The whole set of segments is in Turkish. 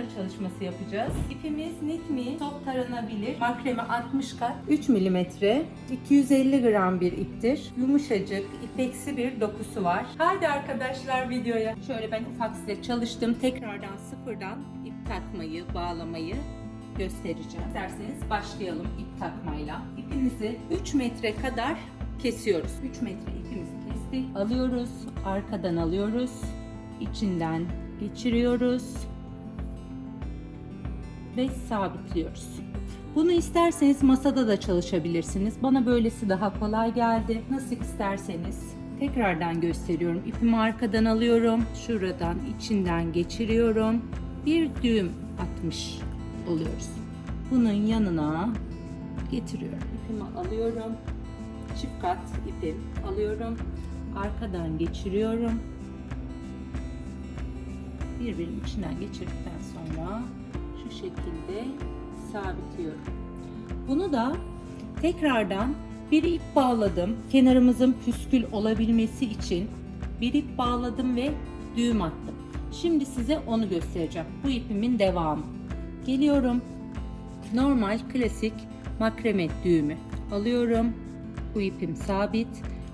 runner çalışması yapacağız. İpimiz Knit top taranabilir. Makreme 60 kat, 3 mm, 250 gram bir iptir. Yumuşacık, ipeksi bir dokusu var. Haydi arkadaşlar videoya. Şöyle ben ufak size çalıştım. Tekrardan sıfırdan ip takmayı, bağlamayı göstereceğim. İsterseniz başlayalım ip takmayla. İpimizi 3 metre kadar kesiyoruz. 3 metre ipimizi kestik. Alıyoruz, arkadan alıyoruz. içinden geçiriyoruz ve sabitliyoruz. Bunu isterseniz masada da çalışabilirsiniz. Bana böylesi daha kolay geldi. Nasıl isterseniz. Tekrardan gösteriyorum. İpimi arkadan alıyorum. Şuradan içinden geçiriyorum. Bir düğüm atmış oluyoruz. Bunun yanına getiriyorum. İpimi alıyorum. Çift kat ipim alıyorum. Arkadan geçiriyorum. Birbirinin içinden geçirdikten sonra şu şekilde sabitliyorum. Bunu da tekrardan bir ip bağladım. Kenarımızın püskül olabilmesi için bir ip bağladım ve düğüm attım. Şimdi size onu göstereceğim. Bu ipimin devamı. Geliyorum. Normal klasik makreme düğümü alıyorum. Bu ipim sabit.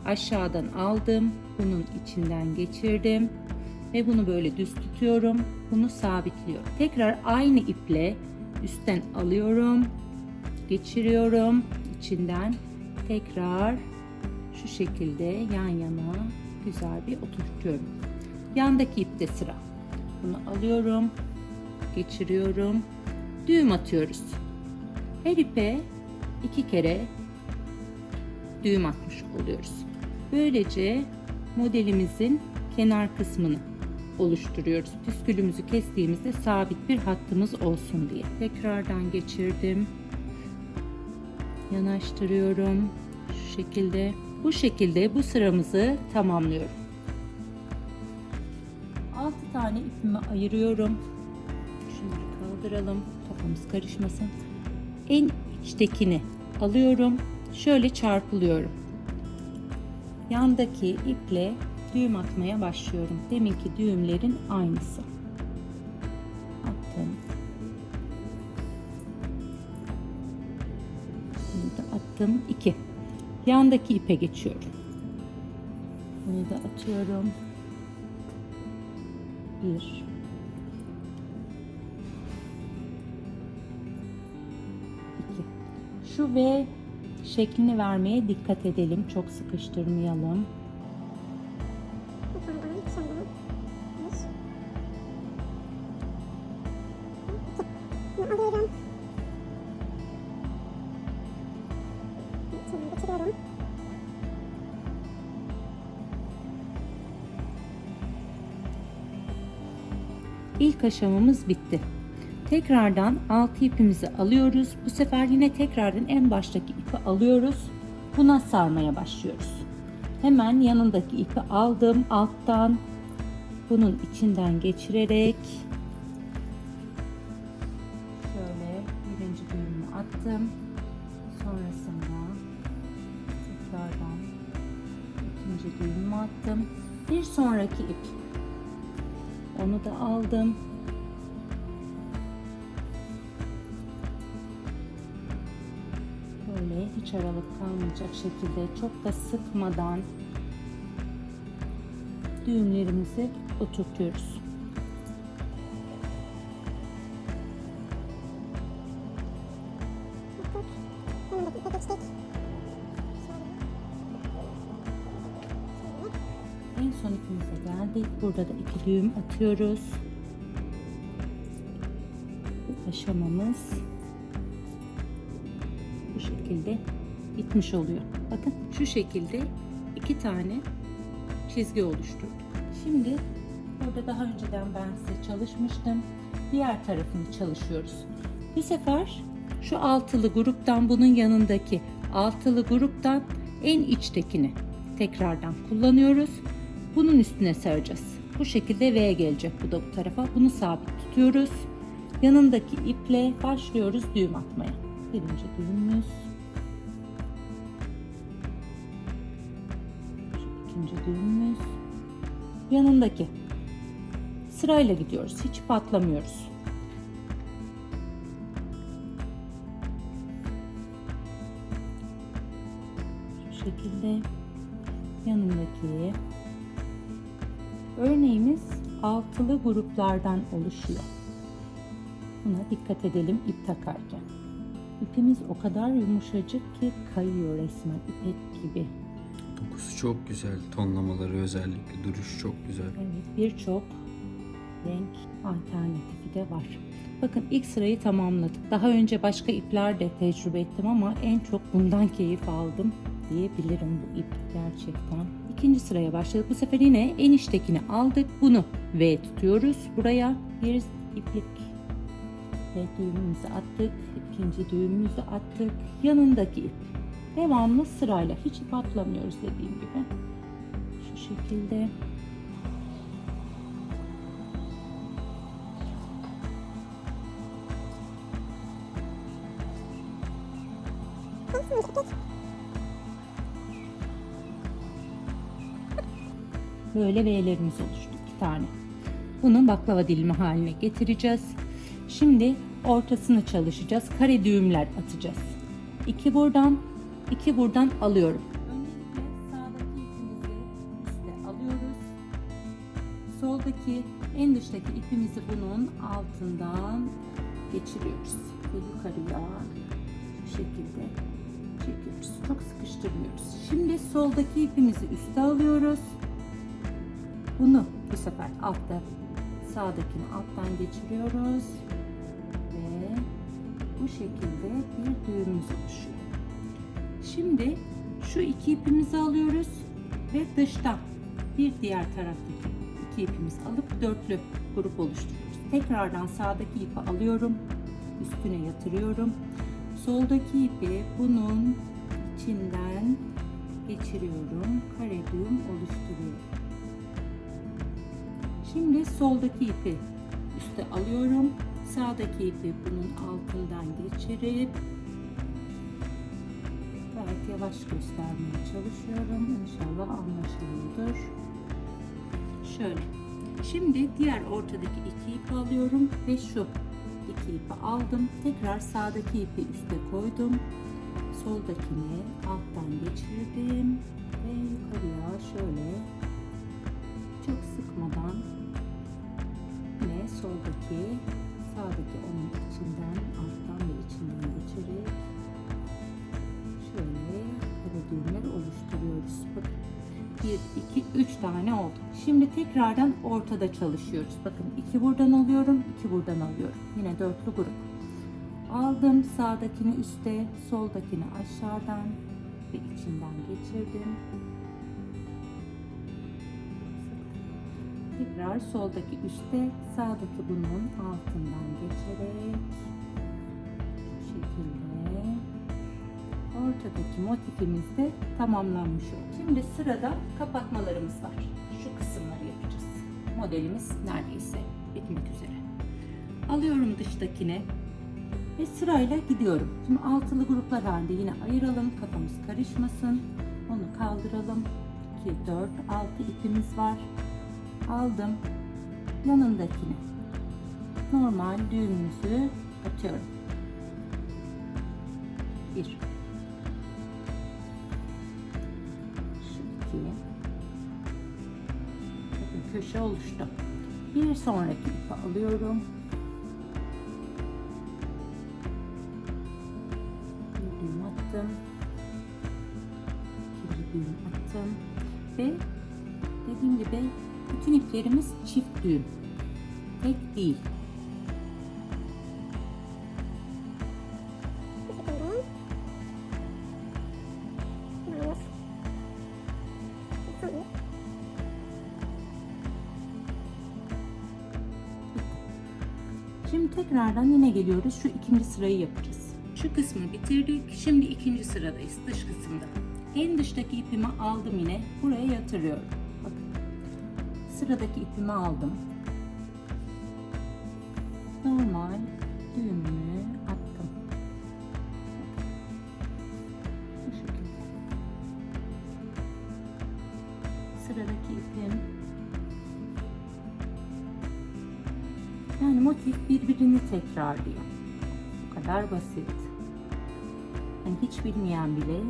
Aşağıdan aldım. Bunun içinden geçirdim. Ve bunu böyle düz tutuyorum. Bunu sabitliyorum. Tekrar aynı iple üstten alıyorum. Geçiriyorum. içinden tekrar şu şekilde yan yana güzel bir oturtuyorum. Yandaki ipte sıra. Bunu alıyorum. Geçiriyorum. Düğüm atıyoruz. Her ipe iki kere düğüm atmış oluyoruz. Böylece modelimizin kenar kısmını oluşturuyoruz. Püskülümüzü kestiğimizde sabit bir hattımız olsun diye. Tekrardan geçirdim. Yanaştırıyorum. Şu şekilde. Bu şekilde bu sıramızı tamamlıyorum. 6 tane ipimi ayırıyorum. Şunları kaldıralım. Kafamız karışmasın. En içtekini alıyorum. Şöyle çarpılıyorum. Yandaki iple düğüm atmaya başlıyorum. Deminki düğümlerin aynısı. Attım. Bunu da attım. 2. Yandaki ipe geçiyorum. Bunu da atıyorum. 1 2 Şu V şeklini vermeye dikkat edelim. Çok sıkıştırmayalım. Alıyorum. Şimdi bitiriyorum. İlk aşamamız bitti. Tekrardan altı ipimizi alıyoruz. Bu sefer yine tekrardan en baştaki ipi alıyoruz. Buna sarmaya başlıyoruz. Hemen yanındaki ipi aldım alttan. Bunun içinden geçirerek attım. Sonrasında tekrardan ikinci düğümü attım. Bir sonraki ip. Onu da aldım. Böyle hiç aralık kalmayacak şekilde çok da sıkmadan düğümlerimizi oturtuyoruz. Geldik. Burada da iki düğüm atıyoruz. Bu aşamamız bu şekilde bitmiş oluyor. Bakın şu şekilde iki tane çizgi oluşturduk. Şimdi burada daha önceden ben size çalışmıştım. Diğer tarafını çalışıyoruz. Bu sefer şu altılı gruptan bunun yanındaki altılı gruptan en içtekini tekrardan kullanıyoruz. Bunun üstüne saracağız. Bu şekilde V gelecek bu da bu tarafa. Bunu sabit tutuyoruz. Yanındaki iple başlıyoruz düğüm atmaya. Birinci düğümümüz. İkinci düğümümüz. yanındaki. Sırayla gidiyoruz. Hiç patlamıyoruz. Şu şekilde yanındaki örneğimiz altılı gruplardan oluşuyor. Buna dikkat edelim ip takarken. İpimiz o kadar yumuşacık ki kayıyor resmen ipek gibi. Dokusu çok güzel. Tonlamaları özellikle duruş çok güzel. Evet, birçok renk alternatifi de var. Bakın ilk sırayı tamamladık. Daha önce başka ipler de tecrübe ettim ama en çok bundan keyif aldım diyebilirim bu ip gerçekten. İkinci sıraya başladık. Bu sefer yine en içtekini aldık. Bunu V tutuyoruz. Buraya bir iplik ve düğümümüzü attık. İkinci düğümümüzü attık. Yanındaki ip. Devamlı sırayla hiç ip atlamıyoruz dediğim gibi. Şu şekilde Böyle V'lerimiz oluştu. iki tane. Bunu baklava dilimi haline getireceğiz. Şimdi ortasını çalışacağız. Kare düğümler atacağız. İki buradan, iki buradan alıyorum. Öncelikle sağdaki ipimizi üste alıyoruz. Soldaki en dıştaki ipimizi bunun altından geçiriyoruz. Ve yukarıya bu şekilde çekiyoruz. Çok sıkıştırmıyoruz. Şimdi soldaki ipimizi üste alıyoruz. Bunu bu sefer altta sağdakini alttan geçiriyoruz ve bu şekilde bir düğümümüz oluşuyor. Şimdi şu iki ipimizi alıyoruz ve dıştan bir diğer taraftaki iki ipimizi alıp dörtlü grup oluşturuyoruz. Tekrardan sağdaki ipi alıyorum, üstüne yatırıyorum. Soldaki ipi bunun içinden geçiriyorum, kare düğüm oluşturuyorum. Şimdi soldaki ipi üste alıyorum. Sağdaki ipi bunun altından geçirip gayet yavaş göstermeye çalışıyorum. İnşallah anlaşılıyordur. Şöyle. Şimdi diğer ortadaki iki ipi alıyorum ve şu iki ipi aldım. Tekrar sağdaki ipi üste koydum. Soldakini alttan geçirdim ve yukarıya şöyle çok sıkmadan soldaki sağdaki onun içinden alttan ve içinden geçerek şöyle kare düğümler oluşturuyoruz. Bakın 1, 2, 3 tane oldu. Şimdi tekrardan ortada çalışıyoruz. Bakın iki buradan alıyorum, iki buradan alıyorum. Yine dörtlü grup. Aldım sağdakini üste, soldakini aşağıdan ve içinden geçirdim. Tekrar soldaki üstte, sağdaki bunun altından geçerek bu şekilde ortadaki motifimiz de tamamlanmış oldu. Şimdi sırada kapatmalarımız var. Şu kısımları yapacağız. Modelimiz neredeyse bitmek üzere. Alıyorum dıştakini ve sırayla gidiyorum. Şimdi altılı gruplar halinde yine ayıralım. Kafamız karışmasın. Onu kaldıralım. 2, 4, 6 ipimiz var aldım. Yanındakini normal düğümümüzü atıyorum. Bir. Şu iki. Bakın köşe oluştu. Bir sonraki ipi alıyorum. Bir düğüm attım. İkinci düğüm attım. Ve dediğim gibi bütün iplerimiz çift düğüm. Tek değil. Şimdi tekrardan yine geliyoruz. Şu ikinci sırayı yapacağız. Şu kısmı bitirdik. Şimdi ikinci sıradayız. Dış kısımda. En dıştaki ipimi aldım yine. Buraya yatırıyorum. Sıradaki ipimi aldım. Normal düğümü attım. Bu şekilde. Sıradaki ipim. Yani motif birbirini tekrarlıyor. Bu kadar basit. Yani hiç bilmeyen bile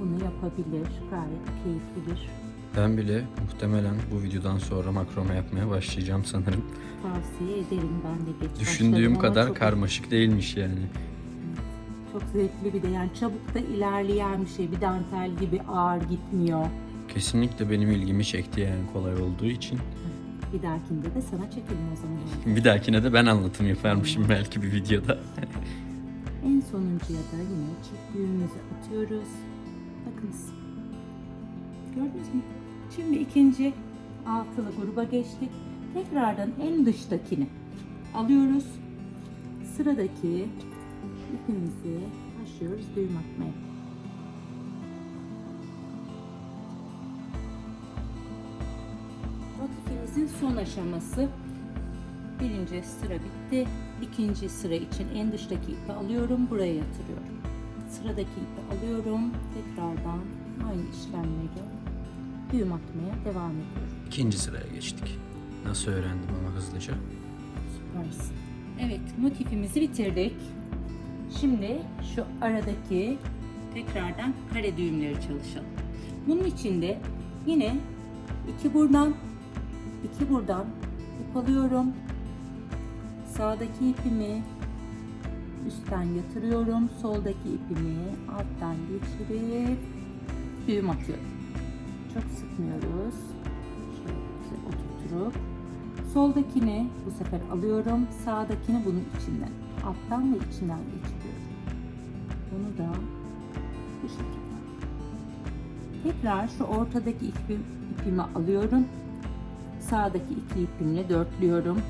bunu yapabilir. Gayet keyiflidir. Ben bile muhtemelen bu videodan sonra makrome yapmaya başlayacağım sanırım. tavsiye ederim. Ben de geç Düşündüğüm başladım kadar çok, karmaşık değilmiş yani. çok zevkli bir de yani çabuk da ilerleyen bir şey. Bir dantel gibi ağır gitmiyor. Kesinlikle benim ilgimi çekti yani kolay olduğu için. Bir dahakinde de sana çekelim o zaman. Bir dahakine de ben anlatım yaparmışım belki bir videoda. En sonuncuya da yine çift düğümümüzü atıyoruz. Bakınız. Gördünüz mü? Şimdi ikinci altılı gruba geçtik. Tekrardan en dıştakini alıyoruz. Sıradaki ipimizi başlıyoruz düğüm atmaya. Motifimizin son aşaması Birinci sıra bitti. İkinci sıra için en dıştaki ipi alıyorum, buraya yatırıyorum. Sıradaki ipi alıyorum, tekrardan aynı işlemleri düğüm atmaya devam ediyorum. İkinci sıraya geçtik. Nasıl öğrendim ama hızlıca. Süpersin. Evet, motifimizi bitirdik. Şimdi şu aradaki tekrardan kare düğümleri çalışalım. Bunun için de yine iki buradan, iki buradan ip alıyorum. Sağdaki ipimi üstten yatırıyorum. Soldaki ipimi alttan geçirip düğüm atıyorum. Çok sıkmıyoruz. Şöyle oturtup Soldakini bu sefer alıyorum. Sağdakini bunun içinden. Alttan ve içinden geçiriyorum. Bunu da bu şekilde. Tekrar şu ortadaki ipi, ipimi alıyorum. Sağdaki iki ipimle dörtlüyorum.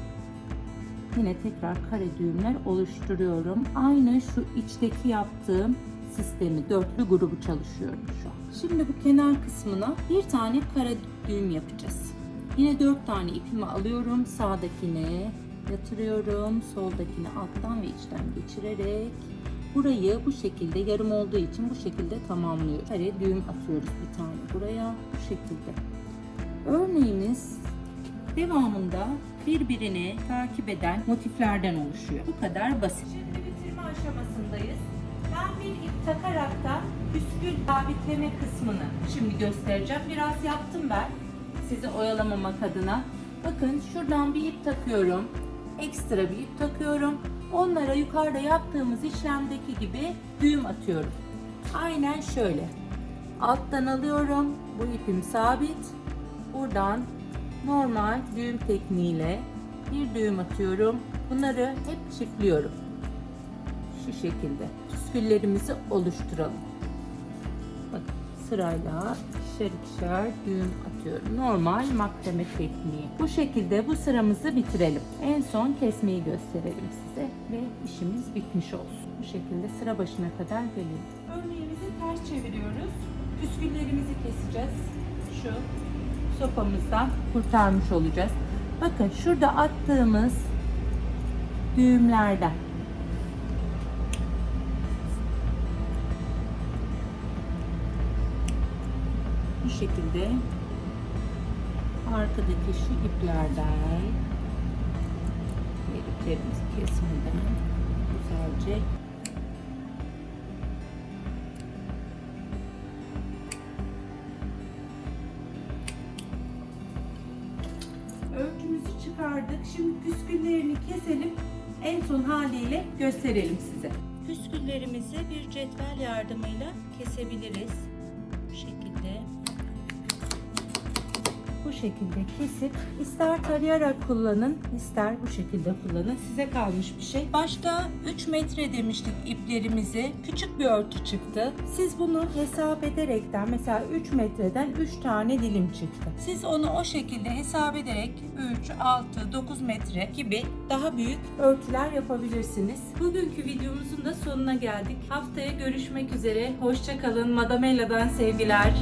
Yine tekrar kare düğümler oluşturuyorum. Aynı şu içteki yaptığım sistemi dörtlü grubu çalışıyorum şu an. Şimdi bu kenar kısmına bir tane kare düğüm yapacağız. Yine dört tane ipimi alıyorum. Sağdakine yatırıyorum. Soldakini alttan ve içten geçirerek burayı bu şekilde yarım olduğu için bu şekilde tamamlıyoruz. Kare düğüm atıyoruz bir tane buraya bu şekilde. Örneğimiz devamında birbirini takip eden motiflerden oluşuyor. Bu kadar basit. Şimdi bitirme aşamasındayız. Ben bir ip takarak da püskül sabitleme kısmını şimdi göstereceğim. Biraz yaptım ben sizi oyalamamak adına. Bakın şuradan bir ip takıyorum. Ekstra bir ip takıyorum. Onlara yukarıda yaptığımız işlemdeki gibi düğüm atıyorum. Aynen şöyle. Alttan alıyorum. Bu ipim sabit. Buradan normal düğüm tekniğiyle bir düğüm atıyorum. Bunları hep çiftliyorum. Şu şekilde. Püsküllerimizi oluşturalım. Bakın sırayla ikişer ikişer düğüm atıyorum. Normal makreme tekniği. Bu şekilde bu sıramızı bitirelim. En son kesmeyi gösterelim size ve işimiz bitmiş olsun. Bu şekilde sıra başına kadar gelelim. Örneğimizi ters çeviriyoruz. Püsküllerimizi keseceğiz. Şu sopamızdan kurtarmış olacağız. Bakın şurada attığımız düğümlerden bu şekilde arkadaki şu iplerden iplerimizi kesmeden güzelce Örgümüzü çıkardık. Şimdi püsküllerini keselim. En son haliyle gösterelim size. Püsküllerimizi bir cetvel yardımıyla kesebiliriz. Bu şekilde kesip ister tarayarak kullanın, ister bu şekilde kullanın. Size kalmış bir şey. Başta 3 metre demiştik iplerimizi. Küçük bir örtü çıktı. Siz bunu hesap ederekten mesela 3 metreden 3 tane dilim çıktı. Siz onu o şekilde hesap ederek 3, 6, 9 metre gibi daha büyük örtüler yapabilirsiniz. Bugünkü videomuzun da sonuna geldik. Haftaya görüşmek üzere. Hoşçakalın. Madamella'dan sevgiler.